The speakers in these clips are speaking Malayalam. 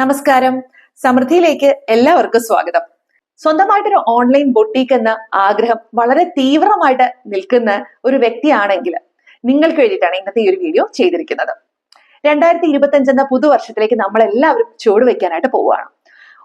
നമസ്കാരം. സമൃദ്ധിയിലേക്ക് എല്ലാവർക്കും സ്വാഗതം. സ്വന്തമായിട്ടൊരു ഓൺലൈൻ ബൊട്ടീക്ക് എന്ന ആഗ്രഹം വളരെ തീവ്രമായിട്ട് നിൽക്കുന്ന ഒരു വ്യക്തിയാണെങ്കിൽ നിങ്ങൾക്ക് വേണ്ടിയിട്ടാണ് ഇന്നത്തെ ഈ ഒരു വീഡിയോ ചെയ്തിരിക്കുന്നത്. രണ്ടായിരത്തി ഇരുപത്തി എന്ന പുതുവർഷത്തിലേക്ക് നമ്മൾ എല്ലാവരും ചുവട് പോവുകയാണ്.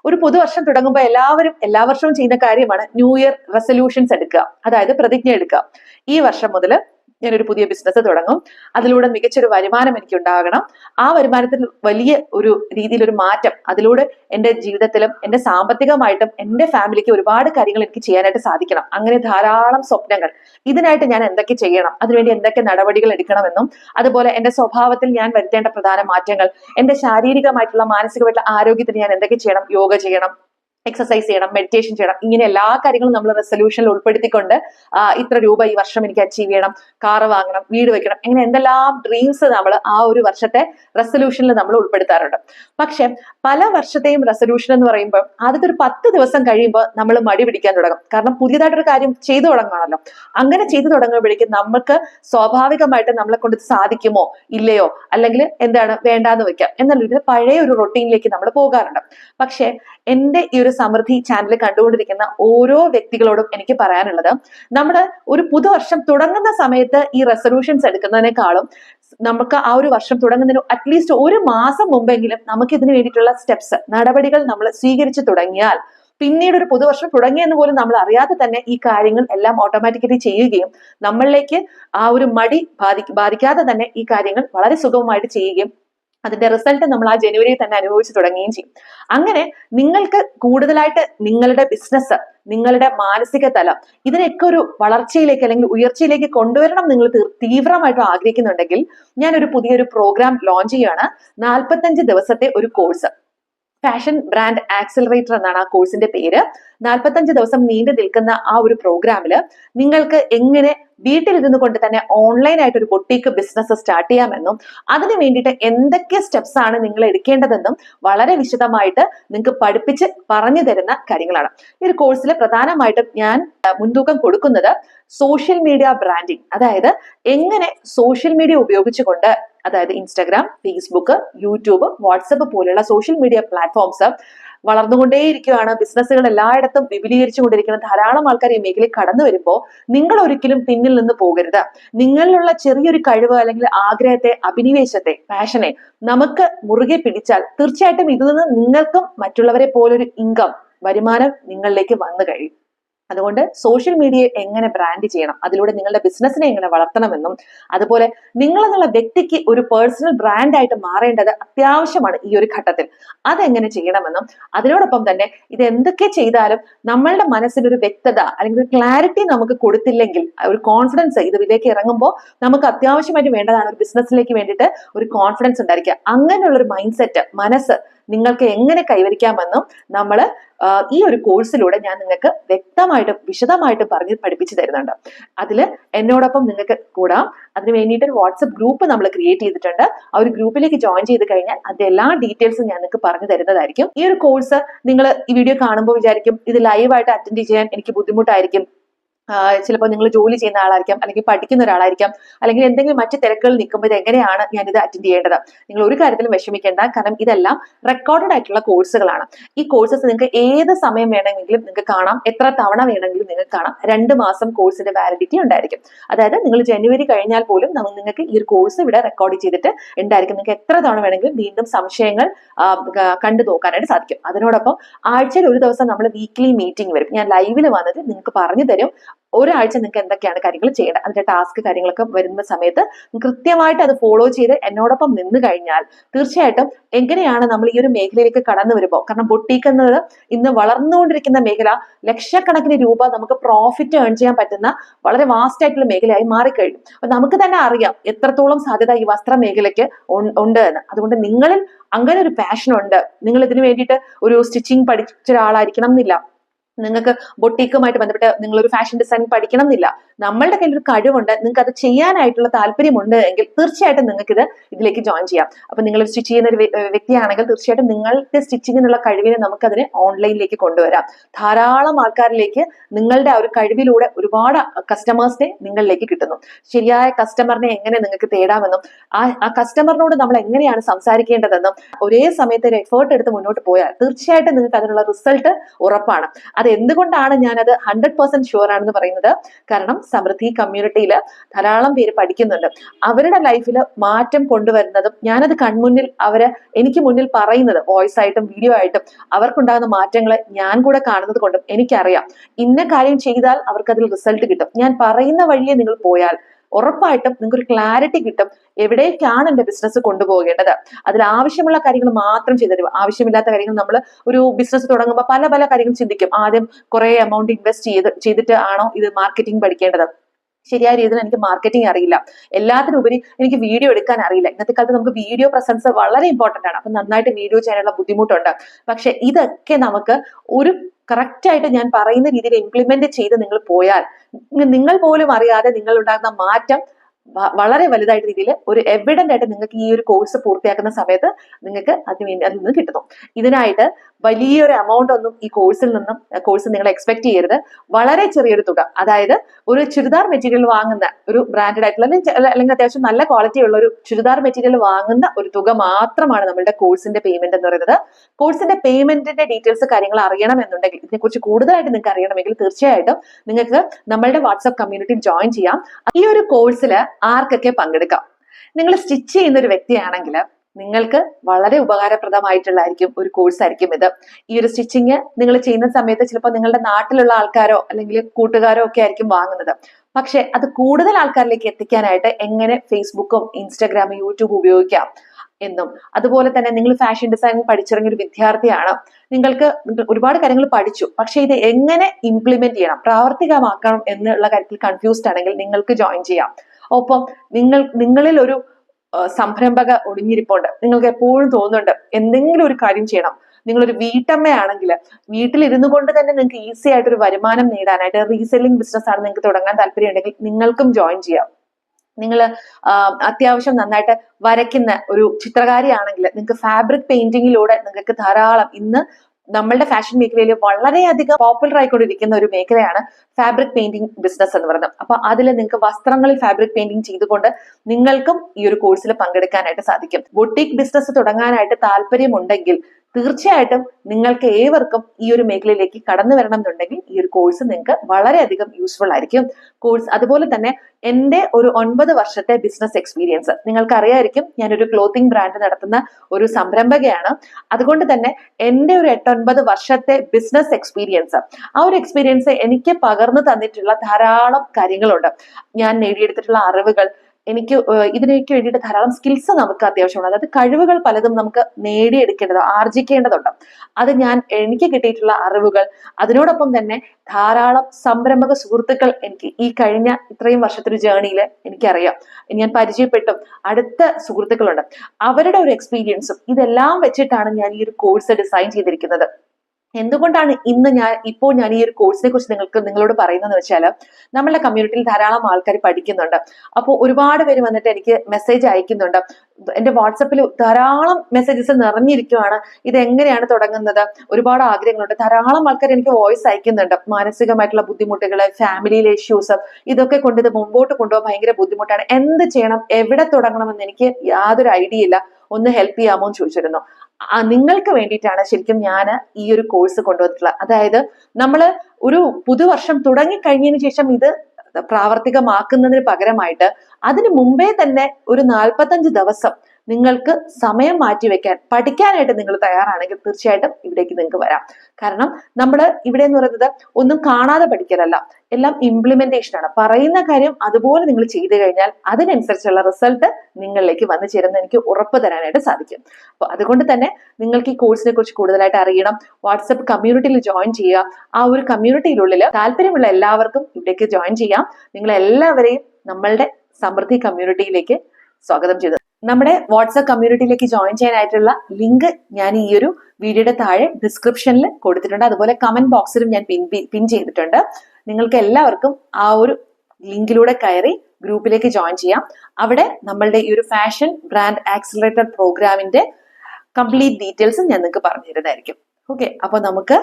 ഒരു പുതുവർഷം തുടങ്ങുമ്പോൾ എല്ലാവരും എല്ലാ വർഷവും ചെയ്യുന്ന കാര്യമാണ് ന്യൂ ഇയർ റെസൊല്യൂഷൻസ് എടുക്കുക. അതായത് പ്രതിജ്ഞ എടുക്കുക. ഈ വർഷം മുതൽ ഞാനൊരു പുതിയ ബിസിനസ് തുടങ്ങും. അതിലൂടെ മികച്ചൊരു വരുമാനം എനിക്ക് ഉണ്ടാകണം ആ വരുമാനത്തിൽ വലിയ ഒരു രീതിയിലൊരു മാറ്റം അതിലൂടെ എന്റെ ജീവിതത്തിലും എന്റെ സാമ്പത്തികമായിട്ടും എന്റെ ഫാമിലിക്ക് ഒരുപാട് കാര്യങ്ങൾ എനിക്ക് ചെയ്യാനായിട്ട് സാധിക്കണം. അങ്ങനെ ധാരാളം സ്വപ്നങ്ങൾ. ഇതിനായിട്ട് ഞാൻ എന്തൊക്കെ ചെയ്യണം? അതിനുവേണ്ടി എന്തൊക്കെ നടപടികൾ എടുക്കണമെന്നും അതുപോലെ എന്റെ സ്വഭാവത്തിൽ ഞാൻ വരുത്തേണ്ട പ്രധാന മാറ്റങ്ങൾ എന്റെ ശാരീരികമായിട്ടുള്ള മാനസികമായിട്ടുള്ള ആരോഗ്യത്തിന് ഞാൻ എന്തൊക്കെ ചെയ്യണം? യോഗ ചെയ്യണം എക്സസൈസ് ചെയ്യണം മെഡിറ്റേഷൻ ചെയ്യണം ഇങ്ങനെ എല്ലാ കാര്യങ്ങളും നമ്മൾ റെസൊല്യൂഷനിൽ ഉൾപ്പെടുത്തിക്കൊണ്ട് ഇത്ര രൂപ ഈ വർഷം എനിക്ക് അച്ചീവ് ചെയ്യണം കാറ് വാങ്ങണം വീട് വെക്കണം ഇങ്ങനെ എന്തെല്ലാം ഡ്രീംസ് നമ്മൾ ആ ഒരു വർഷത്തെ റെസൊല്യൂഷനിൽ നമ്മൾ ഉൾപ്പെടുത്താറുണ്ട്. പക്ഷെ പല വർഷത്തെയും റെസൊല്യൂഷൻ എന്ന് പറയുമ്പോൾ ആദ്യത്തെ ഒരു പത്ത് ദിവസം കഴിയുമ്പോൾ നമ്മൾ മടി പിടിക്കാൻ തുടങ്ങും. കാരണം പുതിയതായിട്ടൊരു കാര്യം ചെയ്തു തുടങ്ങുകയാണല്ലോ അങ്ങനെ ചെയ്തു തുടങ്ങുമ്പോഴേക്കും നമുക്ക് സ്വാഭാവികമായിട്ട് നമ്മളെ കൊണ്ട് സാധിക്കുമോ ഇല്ലയോ അല്ലെങ്കിൽ എന്താണ് വേണ്ടാന്ന് വെക്കാം എന്നുള്ള പഴയ ഒരു റൊട്ടീനിലേക്ക് നമ്മൾ പോകാറുണ്ട്. പക്ഷെ എന്റെ ഈ ഒരു സമൃദ്ധി ചാനൽ കണ്ടുകൊണ്ടിരിക്കുന്ന ഓരോ വ്യക്തികളോടും എനിക്ക് പറയാനുള്ളത്. നമ്മുടെ ഒരു പുതുവർഷം തുടങ്ങുന്ന സമയത്ത് ഈ റെസൊല്യൂഷൻസ് എടുക്കുന്നതിനേക്കാളും നമുക്ക് ആ ഒരു വർഷം തുടങ്ങുന്നതിന് അറ്റ്ലീസ്റ്റ് ഒരു മാസം മുമ്പെങ്കിലും നമുക്ക് ഇതിന് വേണ്ടിയിട്ടുള്ള സ്റ്റെപ്സ് നടപടികൾ നമ്മൾ സ്വീകരിച്ചു തുടങ്ങിയാൽ പിന്നീട് ഒരു പുതുവർഷം തുടങ്ങിയെന്ന് പോലും നമ്മൾ അറിയാതെ തന്നെ ഈ കാര്യങ്ങൾ എല്ലാം ഓട്ടോമാറ്റിക്കലി ചെയ്യുകയും നമ്മളിലേക്ക് ആ ഒരു മടി ബാധി ബാധിക്കാതെ തന്നെ ഈ കാര്യങ്ങൾ വളരെ സുഗമമായിട്ട് ചെയ്യുകയും അതിന്റെ റിസൾട്ട് നമ്മൾ ആ ജനുവരിയിൽ തന്നെ അനുഭവിച്ചു തുടങ്ങുകയും ചെയ്യും. അങ്ങനെ നിങ്ങൾക്ക് കൂടുതലായിട്ട് നിങ്ങളുടെ ബിസിനസ് നിങ്ങളുടെ മാനസിക തലം ഇതിനൊക്കെ ഒരു വളർച്ചയിലേക്ക് അല്ലെങ്കിൽ ഉയർച്ചയിലേക്ക് കൊണ്ടുവരണം നിങ്ങൾ തീവ്രമായിട്ട് ആഗ്രഹിക്കുന്നുണ്ടെങ്കിൽ ഞാൻ ഒരു പുതിയൊരു പ്രോഗ്രാം ലോഞ്ച് ചെയ്യുകയാണ്. നാൽപ്പത്തഞ്ച് ദിവസത്തെ ഒരു കോഴ്സ് ഫാഷൻ ബ്രാൻഡ് ആക്സിലറേറ്റർ എന്നാണ് ആ കോഴ്സിന്റെ പേര്. നാൽപ്പത്തഞ്ച് ദിവസം നീണ്ടു നിൽക്കുന്ന ആ ഒരു പ്രോഗ്രാമിൽ നിങ്ങൾക്ക് എങ്ങനെ വീട്ടിലിരുന്നു കൊണ്ട് തന്നെ ഓൺലൈൻ ആയിട്ട് ഒരു ബൊട്ടീക്ക് ബിസിനസ് സ്റ്റാർട്ട് ചെയ്യാമെന്നും അതിന് വേണ്ടിയിട്ട് എന്തൊക്കെ സ്റ്റെപ്സ് ആണ് നിങ്ങൾ എടുക്കേണ്ടതെന്നും വളരെ വിശദമായിട്ട് നിങ്ങൾക്ക് പഠിപ്പിച്ച് പറഞ്ഞു തരുന്ന കാര്യങ്ങളാണ്. ഈ ഒരു കോഴ്സിൽ പ്രധാനമായിട്ടും ഞാൻ മുൻതൂക്കം കൊടുക്കുന്നത് സോഷ്യൽ മീഡിയ ബ്രാൻഡിങ് അതായത് എങ്ങനെ സോഷ്യൽ മീഡിയ ഉപയോഗിച്ചുകൊണ്ട് അതായത് ഇൻസ്റ്റാഗ്രാം ഫേസ്ബുക്ക് യൂട്യൂബ് വാട്സപ്പ് പോലെയുള്ള സോഷ്യൽ മീഡിയ പ്ലാറ്റ്ഫോംസ് വളർന്നുകൊണ്ടേയിരിക്കുകയാണ്. ബിസിനസ്സുകൾ എല്ലായിടത്തും വിപുലീകരിച്ചു കൊണ്ടിരിക്കുന്ന ധാരാളം ആൾക്കാർ ഈ മേഖലയിൽ കടന്നു വരുമ്പോൾ നിങ്ങൾ ഒരിക്കലും പിന്നിൽ നിന്ന് പോകരുത്. നിങ്ങളിലുള്ള ചെറിയൊരു കഴിവ് അല്ലെങ്കിൽ ആഗ്രഹത്തെ അഭിനിവേശത്തെ പാഷനെ നമുക്ക് മുറുകെ പിടിച്ചാൽ തീർച്ചയായിട്ടും ഇതിൽ നിന്ന് നിങ്ങൾക്കും മറ്റുള്ളവരെ പോലൊരു ഇൻകം വരുമാനം നിങ്ങളിലേക്ക് വന്നു കഴിയും. അതുകൊണ്ട് സോഷ്യൽ മീഡിയയെ എങ്ങനെ ബ്രാൻഡ് ചെയ്യണം അതിലൂടെ നിങ്ങളുടെ ബിസിനസ്സിനെ എങ്ങനെ വളർത്തണമെന്നും അതുപോലെ നിങ്ങൾ എന്നുള്ള വ്യക്തിക്ക് ഒരു പേഴ്സണൽ ബ്രാൻഡായിട്ട് മാറേണ്ടത് അത്യാവശ്യമാണ് ഈ ഒരു ഘട്ടത്തിൽ. അതെങ്ങനെ ചെയ്യണമെന്നും അതിനോടൊപ്പം തന്നെ ഇത് എന്തൊക്കെ ചെയ്താലും നമ്മളുടെ മനസ്സിനൊരു വ്യക്തത അല്ലെങ്കിൽ ഒരു ക്ലാരിറ്റി നമുക്ക് കൊടുത്തില്ലെങ്കിൽ ഒരു കോൺഫിഡൻസ് ഇത് ഇതിലേക്ക് ഇറങ്ങുമ്പോൾ നമുക്ക് അത്യാവശ്യമായിട്ട് വേണ്ടതാണ് ഒരു ബിസിനസ്സിലേക്ക് വേണ്ടിയിട്ട് ഒരു കോൺഫിഡൻസ് ഉണ്ടായിരിക്കുക. അങ്ങനെയുള്ള ഒരു മൈൻഡ് സെറ്റ് മനസ്സ് നിങ്ങൾക്ക് എങ്ങനെ കൈവരിക്കാമെന്നും നമ്മൾ ഈ ഒരു കോഴ്സിലൂടെ ഞാൻ നിങ്ങൾക്ക് വ്യക്തമായിട്ട് വിശദമായിട്ട് പറഞ്ഞ് പഠിപ്പിച്ചു തരുന്നുണ്ട്. അതിൽ എന്നോടൊപ്പം നിങ്ങൾക്ക് കൂടാം. അതിന് വേണ്ടിയിട്ട് ഒരു വാട്സപ്പ് ഗ്രൂപ്പ് നമ്മൾ ക്രിയേറ്റ് ചെയ്തിട്ടുണ്ട്. ആ ഒരു ഗ്രൂപ്പിലേക്ക് ജോയിൻ ചെയ്ത് കഴിഞ്ഞാൽ അതിന്റെ എല്ലാ ഡീറ്റെയിൽസും ഞാൻ നിങ്ങൾക്ക് പറഞ്ഞു തരുന്നതായിരിക്കും. ഈ ഒരു കോഴ്സ് നിങ്ങൾ ഈ വീഡിയോ കാണുമ്പോൾ വിചാരിക്കും ഇത് ലൈവായിട്ട് അറ്റൻഡ് ചെയ്യാൻ എനിക്ക് ബുദ്ധിമുട്ടായിരിക്കും. ചിലപ്പോൾ നിങ്ങൾ ജോലി ചെയ്യുന്ന ആളായിരിക്കാം അല്ലെങ്കിൽ പഠിക്കുന്ന ഒരാളായിരിക്കാം അല്ലെങ്കിൽ എന്തെങ്കിലും മറ്റു തിരക്കുകൾ നിൽക്കുമ്പോൾ എങ്ങനെയാണ് ഞാൻ ഇത് അറ്റൻഡ് ചെയ്യേണ്ടത്? നിങ്ങൾ ഒരു കാര്യത്തിലും വിഷമിക്കേണ്ട. കാരണം ഇതെല്ലാം റെക്കോർഡഡ് ആയിട്ടുള്ള കോഴ്സുകളാണ് ഈ കോഴ്സസ് നിങ്ങൾക്ക് ഏത് സമയം വേണമെങ്കിലും നിങ്ങൾക്ക് കാണാം. എത്ര തവണ വേണമെങ്കിലും നിങ്ങൾക്ക് കാണാം. രണ്ട് മാസം കോഴ്സിന്റെ വാലിഡിറ്റി ഉണ്ടായിരിക്കും. അതായത് നിങ്ങൾ ജനുവരി കഴിഞ്ഞാൽ പോലും നിങ്ങൾക്ക് ഈ ഒരു കോഴ്സ് ഇവിടെ റെക്കോർഡ് ചെയ്തിട്ട് ഉണ്ടായിരിക്കും. നിങ്ങൾക്ക് എത്ര തവണ വേണമെങ്കിലും വീണ്ടും സംശയങ്ങൾ കണ്ടു നോക്കാനായിട്ട് സാധിക്കും. അതിനോടൊപ്പം ആഴ്ചയിൽ ഒരു ദിവസം നമ്മൾ വീക്ക്ലി മീറ്റിംഗ് വരും. ഞാൻ ലൈവിൽ വന്നിട്ട് നിങ്ങൾക്ക് പറഞ്ഞു തരും. ഒരാഴ്ച നിങ്ങൾക്ക് എന്തൊക്കെയാണ് കാര്യങ്ങൾ ചെയ്യേണ്ടത് അതിന്റെ ടാസ്ക് കാര്യങ്ങളൊക്കെ വരുന്ന സമയത്ത് കൃത്യമായിട്ട് അത് ഫോളോ ചെയ്ത് എന്നോടൊപ്പം നിന്ന് കഴിഞ്ഞാൽ തീർച്ചയായിട്ടും എങ്ങനെയാണ് നമ്മൾ ഈ ഒരു മേഖലയിലേക്ക് കടന്നു വരുമ്പോൾ കാരണം ബൊട്ടീക്ക് എന്നത് ഇന്ന് വളർന്നുകൊണ്ടിരിക്കുന്ന മേഖല ലക്ഷക്കണക്കിന് രൂപ നമുക്ക് പ്രോഫിറ്റ് ഏൺ ചെയ്യാൻ പറ്റുന്ന വളരെ വാസ്റ്റ് ആയിട്ടുള്ള മേഖലയായി മാറിക്കഴിഞ്ഞു. അപ്പൊ നമുക്ക് തന്നെ അറിയാം എത്രത്തോളം സാധ്യത ഈ വസ്ത്ര മേഖലയ്ക്ക് ഉണ്ട് എന്ന്. അതുകൊണ്ട് നിങ്ങളിൽ അങ്ങനെ ഒരു പാഷൻ ഉണ്ട്. നിങ്ങൾ ഇതിനു വേണ്ടിയിട്ട് ഒരു സ്റ്റിച്ചിങ് പഠിച്ച ഒരാളായിരിക്കണം എന്നില്ല. നിങ്ങൾക്ക് ബൊട്ടീക്കുമായിട്ട് ബന്ധപ്പെട്ട് നിങ്ങൾ ഒരു ഫാഷൻ ഡിസൈൻ പഠിക്കണം എന്നില്ല നമ്മളുടെ കയ്യിൽ ഒരു കഴിവുണ്ട്. നിങ്ങൾക്ക് അത് ചെയ്യാനായിട്ടുള്ള താല്പര്യമുണ്ട് എങ്കിൽ തീർച്ചയായിട്ടും നിങ്ങൾക്ക് ഇത് ഇതിലേക്ക് ജോയിൻ ചെയ്യാം. അപ്പൊ നിങ്ങൾ സ്റ്റിച്ച് ചെയ്യുന്ന ഒരു വ്യക്തിയാണെങ്കിൽ തീർച്ചയായിട്ടും നിങ്ങൾക്ക് സ്റ്റിച്ചിങ്ങിനുള്ള കഴിവിനെ നമുക്ക് അതിനെ ഓൺലൈനിലേക്ക് കൊണ്ടുവരാം. ധാരാളം ആൾക്കാരിലേക്ക് നിങ്ങളുടെ ആ ഒരു കഴിവിലൂടെ ഒരുപാട് കസ്റ്റമേഴ്സിനെ നിങ്ങളിലേക്ക് കിട്ടുന്നു. ശരിയായ കസ്റ്റമറിനെ എങ്ങനെ നിങ്ങൾക്ക് തേടാമെന്നും ആ ആ കസ്റ്റമറിനോട് നമ്മൾ എങ്ങനെയാണ് സംസാരിക്കേണ്ടതെന്നും ഒരേ സമയത്ത് ഒരു എഫേർട്ട് എടുത്ത് മുന്നോട്ട് പോയാൽ തീർച്ചയായിട്ടും നിങ്ങൾക്ക് അതിനുള്ള റിസൾട്ട് ഉറപ്പാണ് അത് എന്തുകൊണ്ടാണ് ഞാനത് ഹൺഡ്രഡ് പെർസെന്റ് ഷുവർ ആണെന്ന് പറയുന്നത്? കാരണം സമൃദ്ധി കമ്മ്യൂണിറ്റിയിൽ ധാരാളം പേര് പഠിക്കുന്നുണ്ട്. അവരുടെ ലൈഫിൽ മാറ്റം കൊണ്ടുവരുന്നതും ഞാനത് കൺമുന്നിൽ അവർ എനിക്ക് മുന്നിൽ പറയുന്നത് വോയിസ് ആയിട്ടും വീഡിയോ ആയിട്ടും അവർക്കുണ്ടാകുന്ന മാറ്റങ്ങൾ ഞാൻ കൂടെ കാണുന്നത് കൊണ്ടും എനിക്കറിയാം. ഇന്ന കാര്യം ചെയ്താൽ അവർക്ക് അതിൽ റിസൾട്ട് കിട്ടും. ഞാൻ പറയുന്ന വഴിയെ നിങ്ങൾ പോയാൽ ഉറപ്പായിട്ടും നിങ്ങൾക്ക് ഒരു ക്ലാരിറ്റി കിട്ടും എവിടേക്കാണ് എന്റെ ബിസിനസ് കൊണ്ടുപോകേണ്ടത്. അതിൽ ആവശ്യമുള്ള കാര്യങ്ങൾ മാത്രം ചെയ്തു തരും ആവശ്യമില്ലാത്ത കാര്യങ്ങൾ നമ്മൾ ഒരു ബിസിനസ് തുടങ്ങുമ്പോൾ പല പല കാര്യങ്ങൾ ചിന്തിക്കും. ആദ്യം കുറെ എമൗണ്ട് ഇൻവെസ്റ്റ് ചെയ്ത് ചെയ്തിട്ട് ആണോ ഇത് മാർക്കറ്റിംഗ് പഠിക്കേണ്ടത്? ശരിയായ രീതിയിൽ എനിക്ക് മാർക്കറ്റിംഗ് അറിയില്ല. എല്ലാത്തിനുപരി എനിക്ക് വീഡിയോ എടുക്കാൻ അറിയില്ല. ഇന്നത്തെ കാലത്ത് നമുക്ക് വീഡിയോ പ്രസൻസ് വളരെ ഇമ്പോർട്ടന്റ് ആണ്. അപ്പൊ നന്നായിട്ട് വീഡിയോ ചെയ്യാനുള്ള ബുദ്ധിമുട്ടുണ്ട്. പക്ഷെ ഇതൊക്കെ നമുക്ക് ഒരു കറക്റ്റ് ആയിട്ട് ഞാൻ പറയുന്ന രീതിയിൽ ഇംപ്ലിമെന്റ് ചെയ്ത് നിങ്ങൾ പോയാൽ നിങ്ങൾ പോലും അറിയാതെ നിങ്ങൾ ഉണ്ടാകുന്ന മാറ്റം വളരെ വലുതായിട്ട് രീതിയിൽ ഒരു എവിഡന്റ് ആയിട്ട് നിങ്ങൾക്ക് ഈ ഒരു കോഴ്സ് പൂർത്തിയാക്കുന്ന സമയത്ത് നിങ്ങൾക്ക് അതിന് വേണ്ടി അതിൽ നിന്ന് കിട്ടുന്നു. ഇതിനായിട്ട് വലിയൊരു എമൗണ്ട് ഒന്നും ഈ കോഴ്സിൽ നിന്നും കോഴ്സ് നിങ്ങൾ എക്സ്പെക്ട് ചെയ്യരുത്. വളരെ ചെറിയൊരു തുക. അതായത് ഒരു ചുരിദാർ മെറ്റീരിയൽ വാങ്ങുന്ന ഒരു ബ്രാൻഡഡ് ആയിട്ടുള്ള അല്ലെങ്കിൽ അത്യാവശ്യം നല്ല ക്വാളിറ്റി ഉള്ള ഒരു ചുരിദാർ മെറ്റീരിയൽ വാങ്ങുന്ന ഒരു തുക മാത്രമാണ് നമ്മളുടെ കോഴ്സിന്റെ പേയ്മെന്റ് എന്ന് പറയുന്നത്. കോഴ്സിന്റെ പേയ്മെന്റിന്റെ ഡീറ്റെയിൽസ് കാര്യങ്ങൾ അറിയണം അറിയണമെന്നുണ്ടെങ്കിൽ ഇതിനെക്കുറിച്ച് കൂടുതലായിട്ട് നിങ്ങൾക്ക് അറിയണമെങ്കിൽ തീർച്ചയായിട്ടും നിങ്ങൾക്ക് നമ്മളുടെ വാട്സ്ആപ്പ് കമ്മ്യൂണിറ്റി ജോയിൻ ചെയ്യാം. ഈ ഒരു കോഴ്സിൽ ആർക്കൊക്കെ പങ്കെടുക്കാം? നിങ്ങൾ സ്റ്റിച്ച് ചെയ്യുന്ന ഒരു വ്യക്തിയാണെങ്കിൽ നിങ്ങൾക്ക് വളരെ ഉപകാരപ്രദമായിട്ടുള്ളതായിരിക്കും ഒരു കോഴ്സ് ആയിരിക്കും ഇത്. ഈ ഒരു സ്റ്റിച്ചിങ് നിങ്ങൾ ചെയ്യുന്ന സമയത്ത് ചിലപ്പോൾ നിങ്ങളുടെ നാട്ടിലുള്ള ആൾക്കാരോ അല്ലെങ്കിൽ കൂട്ടുകാരോ ഒക്കെ ആയിരിക്കും വാങ്ങുന്നത്. പക്ഷെ അത് കൂടുതൽ ആൾക്കാരിലേക്ക് എത്തിക്കാനായിട്ട് എങ്ങനെ ഫേസ്ബുക്കും ഇൻസ്റ്റാഗ്രാമും യൂട്യൂബ് ഉപയോഗിക്കാം എന്നും. അതുപോലെ തന്നെ നിങ്ങൾ ഫാഷൻ ഡിസൈനിങ് പഠിച്ചിറങ്ങിയ ഒരു വിദ്യാർത്ഥിയാണ്. നിങ്ങൾക്ക് ഒരുപാട് കാര്യങ്ങൾ പഠിച്ചു. പക്ഷെ ഇത് എങ്ങനെ ഇംപ്ലിമെന്റ് ചെയ്യണം പ്രാവർത്തികമാക്കണം എന്നുള്ള കാര്യത്തിൽ കൺഫ്യൂസ്ഡ് ആണെങ്കിൽ നിങ്ങൾക്ക് ജോയിൻ ചെയ്യാം. ഒപ്പം നിങ്ങൾ നിങ്ങളിൽ ഒരു സംരംഭക ഒളിഞ്ഞിരിപ്പുണ്ട്. നിങ്ങൾക്ക് എപ്പോഴും തോന്നുന്നുണ്ട് എന്തെങ്കിലും ഒരു കാര്യം ചെയ്യണം. നിങ്ങളൊരു വീട്ടമ്മയാണെങ്കിൽ വീട്ടിലിരുന്നു കൊണ്ട് തന്നെ നിങ്ങൾക്ക് ഈസി ആയിട്ട് ഒരു വരുമാനം നേടാനായിട്ട് റീസെല്ലിംഗ് ബിസിനസ് ആണ് നിങ്ങൾക്ക് തുടങ്ങാൻ താല്പര്യമുണ്ടെങ്കിൽ നിങ്ങൾക്കും ജോയിൻ ചെയ്യാം. നിങ്ങൾ അത്യാവശ്യം നന്നായിട്ട് വരയ്ക്കുന്ന ഒരു ചിത്രകാരിയാണെങ്കിൽ നിങ്ങൾക്ക് ഫാബ്രിക് പെയിന്റിങ്ങിലൂടെ നിങ്ങൾക്ക് ധാരാളം ഇന്ന് നമ്മളുടെ ഫാഷൻ മേഖലയിൽ വളരെയധികം പോപ്പുലർ ആയിക്കൊണ്ടിരിക്കുന്ന ഒരു മേഖലയാണ് ഫാബ്രിക് പെയിന്റിംഗ് ബിസിനസ് എന്ന് പറയുന്നത്. അപ്പൊ അതിൽ നിങ്ങൾക്ക് വസ്ത്രങ്ങളിൽ ഫാബ്രിക് പെയിന്റിംഗ് ചെയ്തുകൊണ്ട് നിങ്ങൾക്കും ഈ ഒരു കോഴ്സിൽ പങ്കെടുക്കാനായിട്ട് സാധിക്കും. ബുട്ടീക് ബിസിനസ് തുടങ്ങാനായിട്ട് താല്പര്യമുണ്ടെങ്കിൽ തീർച്ചയായിട്ടും നിങ്ങൾക്ക് ഏവർക്കും ഈ ഒരു മേഖലയിലേക്ക് കടന്നു വരണം എന്നുണ്ടെങ്കിൽ ഈ ഒരു കോഴ്സ് നിങ്ങൾക്ക് വളരെയധികം യൂസ്ഫുൾ ആയിരിക്കും. കോഴ്സ് അതുപോലെ തന്നെ എന്റെ ഒരു ഒൻപത് വർഷത്തെ ബിസിനസ് എക്സ്പീരിയൻസ് നിങ്ങൾക്ക് അറിയായിരിക്കും ഞാനൊരു ക്ലോത്തിങ് ബ്രാൻഡ് നടത്തുന്ന ഒരു സംരംഭകയാണ്. അതുകൊണ്ട് തന്നെ എന്റെ ഒരു എട്ടൊൻപത് വർഷത്തെ ബിസിനസ് എക്സ്പീരിയൻസ് ആ ഒരു എക്സ്പീരിയൻസ് എനിക്ക് പകർന്നു തന്നിട്ടുള്ള ധാരാളം കാര്യങ്ങളുണ്ട്. ഞാൻ നേടിയെടുത്തിട്ടുള്ള അറിവുകൾ എനിക്ക് ഇതിനേക്ക് വേണ്ടിയിട്ട് ധാരാളം സ്കിൽസ് നമുക്ക് അത്യാവശ്യമാണ്. അതായത് കഴിവുകൾ പലതും നമുക്ക് നേടിയെടുക്കേണ്ടത് ആർജിക്കേണ്ടതുണ്ട് അത് ഞാൻ എനിക്ക് കിട്ടിയിട്ടുള്ള അറിവുകൾ അതിനോടൊപ്പം തന്നെ ധാരാളം സംരംഭക സുഹൃത്തുക്കൾ എനിക്ക് ഈ കഴിഞ്ഞ ഇത്രയും വർഷത്തെ ജേണിയിൽ എനിക്കറിയാം. ഞാൻ പരിചയപ്പെട്ടും അടുത്ത സുഹൃത്തുക്കളുണ്ട്. അവരുടെ ഒരു എക്സ്പീരിയൻസും ഇതെല്ലാം വെച്ചിട്ടാണ് ഞാൻ ഈ ഒരു കോഴ്സ് ഡിസൈൻ ചെയ്തിരിക്കുന്നത്. എന്തുകൊണ്ടാണ് ഇന്ന് ഞാൻ ഇപ്പോൾ ഞാൻ ഈ ഒരു കോഴ്സിനെ കുറിച്ച് നിങ്ങൾക്ക് നിങ്ങളോട് പറയുന്നതെന്ന് വെച്ചാൽ നമ്മളുടെ കമ്മ്യൂണിറ്റിയിൽ ധാരാളം ആൾക്കാർ പഠിക്കുന്നുണ്ട്. അപ്പോൾ ഒരുപാട് പേര് വന്നിട്ട് എനിക്ക് മെസ്സേജ് അയക്കുന്നുണ്ട്. എന്റെ വാട്സപ്പിൽ ധാരാളം മെസ്സേജസ് നിറഞ്ഞിരിക്കുവാണ്. ഇത് എങ്ങനെയാണ് തുടങ്ങുന്നത്? ഒരുപാട് ആഗ്രഹങ്ങളുണ്ട്. ധാരാളം ആൾക്കാർ എനിക്ക് വോയിസ് അയക്കുന്നുണ്ട്. മാനസികമായിട്ടുള്ള ബുദ്ധിമുട്ടുകൾ ഫാമിലിയിലെ ഇഷ്യൂസ് ഇതൊക്കെ കൊണ്ട് ഇത് മുമ്പോട്ട് കൊണ്ടുപോകാൻ ഭയങ്കര ബുദ്ധിമുട്ടാണ്. എന്ത് ചെയ്യണം? എവിടെ തുടങ്ങണമെന്ന് എനിക്ക് യാതൊരു ഐഡിയ ഇല്ല. ഒന്ന് ഹെൽപ്പ് ചെയ്യാമോ എന്ന് ചോദിച്ചിരുന്നു. നിങ്ങൾക്ക് വേണ്ടിയിട്ടാണ് ശരിക്കും ഞാൻ ഈ ഒരു കോഴ്സ് കൊണ്ടുവന്നിട്ടുള്ളത്. അതായത് നമ്മൾ ഒരു പുതുവർഷം തുടങ്ങിക്കഴിഞ്ഞതിന് ശേഷം ഇത് പ്രാവർത്തികമാക്കുന്നതിന് പകരമായിട്ട് അതിനു മുമ്പേ തന്നെ ഒരു നാൽപ്പത്തഞ്ച് ദിവസം നിങ്ങൾക്ക് സമയം മാറ്റിവെക്കാൻ പഠിക്കാനായിട്ട് നിങ്ങൾ തയ്യാറാണെങ്കിൽ തീർച്ചയായിട്ടും ഇവിടേക്ക് നിങ്ങൾക്ക് വരാം. കാരണം നമ്മൾ ഇവിടെ എന്ന് പറയുന്നത് ഒന്നും കാണാതെ പഠിക്കലല്ല. എല്ലാം ഇംപ്ലിമെന്റേഷൻ ആണ്. പറയുന്ന കാര്യം അതുപോലെ നിങ്ങൾ ചെയ്തു കഴിഞ്ഞാൽ അതിനനുസരിച്ചുള്ള റിസൾട്ട് നിങ്ങളിലേക്ക് വന്നു ചേരുന്ന എനിക്ക് ഉറപ്പ് തരാനായിട്ട് സാധിക്കും. അപ്പോൾ അതുകൊണ്ട് തന്നെ നിങ്ങൾക്ക് ഈ കോഴ്സിനെ കുറിച്ച് കൂടുതലായിട്ട് അറിയണം. വാട്സപ്പ് കമ്മ്യൂണിറ്റിയിൽ ജോയിൻ ചെയ്യുക. ആ ഒരു കമ്മ്യൂണിറ്റിയിലുള്ളിൽ താല്പര്യമുള്ള എല്ലാവർക്കും ഇവിടേക്ക് ജോയിൻ ചെയ്യാം. നിങ്ങൾ എല്ലാവരെയും നമ്മളുടെ സമൃദ്ധി കമ്മ്യൂണിറ്റിയിലേക്ക് സ്വാഗതം ചെയ്തു. നമ്മുടെ വാട്സപ്പ് കമ്മ്യൂണിറ്റിയിലേക്ക് ജോയിൻ ചെയ്യാനായിട്ടുള്ള ലിങ്ക് ഞാൻ ഈ ഒരു വീഡിയോയുടെ താഴെ ഡിസ്ക്രിപ്ഷനിൽ കൊടുത്തിട്ടുണ്ട്. അതുപോലെ കമന്റ് ബോക്സിലും ഞാൻ പിൻ പിൻ ചെയ്തിട്ടുണ്ട്. നിങ്ങൾക്ക് എല്ലാവർക്കും ആ ഒരു ലിങ്കിലൂടെ കയറി ഗ്രൂപ്പിലേക്ക് ജോയിൻ ചെയ്യാം. അവിടെ നമ്മളുടെ ഈ ഒരു ഫാഷൻ ബ്രാൻഡ് ആക്സിലറേറ്റർ പ്രോഗ്രാമിന്റെ കംപ്ലീറ്റ് ഡീറ്റെയിൽസ് ഞാൻ നിങ്ങൾക്ക് പറഞ്ഞു തരുന്നതായിരിക്കും. ഓക്കെ അപ്പോൾ നമുക്ക്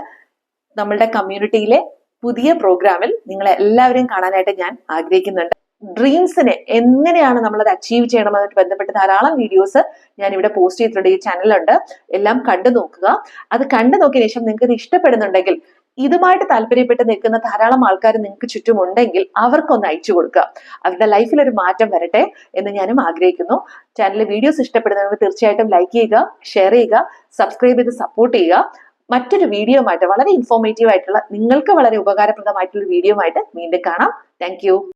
നമ്മളുടെ കമ്മ്യൂണിറ്റിയിലെ പുതിയ പ്രോഗ്രാമിൽ നിങ്ങളെ എല്ലാവരെയും കാണാനായിട്ട് ഞാൻ ആഗ്രഹിക്കുന്നുണ്ട്. ഡ്രീംസിനെ എങ്ങനെയാണ് നമ്മൾ അത് അച്ചീവ് ചെയ്യണമെന്നായിട്ട് ബന്ധപ്പെട്ട് ധാരാളം വീഡിയോസ് ഞാൻ ഇവിടെ പോസ്റ്റ് ചെയ്തിട്ടുണ്ട് ഈ ചാനലുണ്ട് എല്ലാം കണ്ടു നോക്കുക. അത് കണ്ടു നോക്കിയ ശേഷം നിങ്ങൾക്ക് ഇത് ഇഷ്ടപ്പെടുന്നുണ്ടെങ്കിൽ ഇതുമായിട്ട് താല്പര്യപ്പെട്ട് നിൽക്കുന്ന ധാരാളം ആൾക്കാർ നിങ്ങൾക്ക് ചുറ്റുമുണ്ടെങ്കിൽ അവർക്കൊന്ന് അയച്ചു കൊടുക്കുക. അവരുടെ ലൈഫിൽ ഒരു മാറ്റം വരട്ടെ എന്ന് ഞാനും ആഗ്രഹിക്കുന്നു. ചാനലിലെ വീഡിയോസ് ഇഷ്ടപ്പെടുന്നവർ തീർച്ചയായിട്ടും ലൈക്ക് ചെയ്യുക ഷെയർ ചെയ്യുക സബ്സ്ക്രൈബ് ചെയ്ത് സപ്പോർട്ട് ചെയ്യുക. മറ്റൊരു വീഡിയോ ആയിട്ട് വളരെ ഇൻഫോർമേറ്റീവ് ആയിട്ടുള്ള നിങ്ങൾക്ക് വളരെ ഉപകാരപ്രദമായിട്ടുള്ള വീഡിയോ ആയിട്ട് വീണ്ടും കാണാം. താങ്ക്